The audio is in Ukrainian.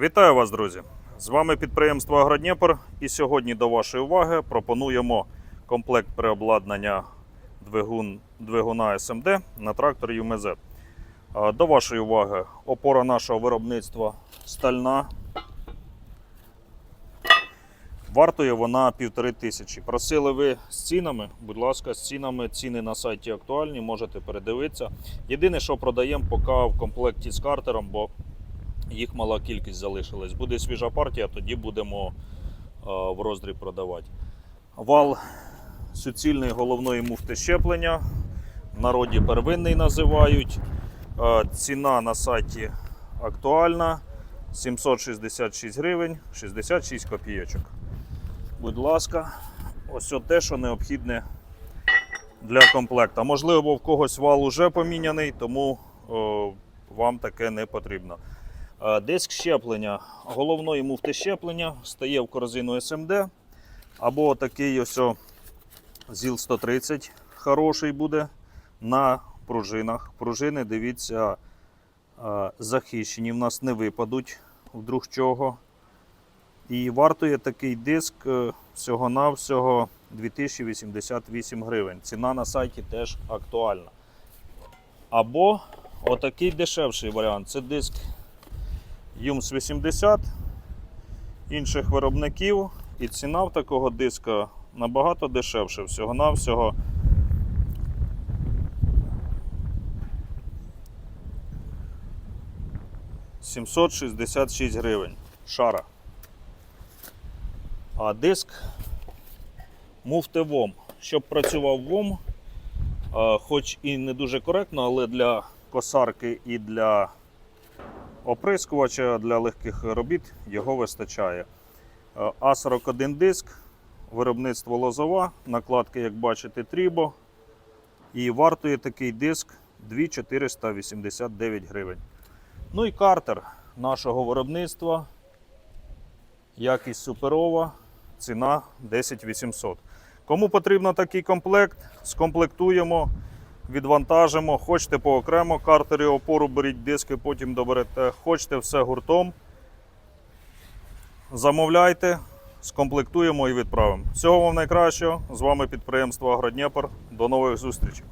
Вітаю вас, друзі! З вами підприємство Агродніпр. І сьогодні до вашої уваги пропонуємо комплект переобладнання двигун, двигуна СМД на трактор ЮМЗ. До вашої уваги опора нашого виробництва стальна. Вартує вона півтори тисячі. Просили ви з цінами. Будь ласка, з цінами. Ціни на сайті актуальні, можете передивитися. Єдине, що продаємо поки в комплекті з картером, бо їх мала кількість залишилась. Буде свіжа партія, тоді будемо е, в роздріб продавати. Вал суцільної головної муфти щеплення. В народі первинний називають. Е, Ціна на сайті актуальна. 766 гривень, 66 копійочок. Будь ласка, ось те, що необхідне для комплекта. Можливо, в когось вал уже поміняний, тому о, вам таке не потрібно. Е, Диск щеплення головної муфти щеплення стає в корзину SMD. Або такий ось о ЗІЛ 130 хороший буде на пружинах. Пружини, дивіться, е, захищені, в нас не випадуть вдруг чого. І вартує такий диск е, всього-навсього 2088 гривень. Ціна на сайті теж актуальна. Або отакий дешевший варіант. Це диск Юмс 80 інших виробників. І ціна в такого диска набагато дешевше. Всього-навсього. «766 гривень. Шара. А диск муфти ВОМ. Щоб працював ВОМ, хоч і не дуже коректно, але для косарки і для оприскувача для легких робіт його вистачає. Е, А41 диск, виробництво лозова, накладки, як бачите, трібо. І вартує такий диск 2489 гривень. Ну і картер нашого виробництва. Якість суперова, ціна 10800. Кому потрібно такий комплект, скомплектуємо, відвантажимо. Хочете по окремо картері опору беріть диски, потім доберете. Хочете все гуртом. Замовляйте, скомплектуємо і відправимо. Всього вам найкращого. З вами підприємство Агродніпр. До нових зустрічей.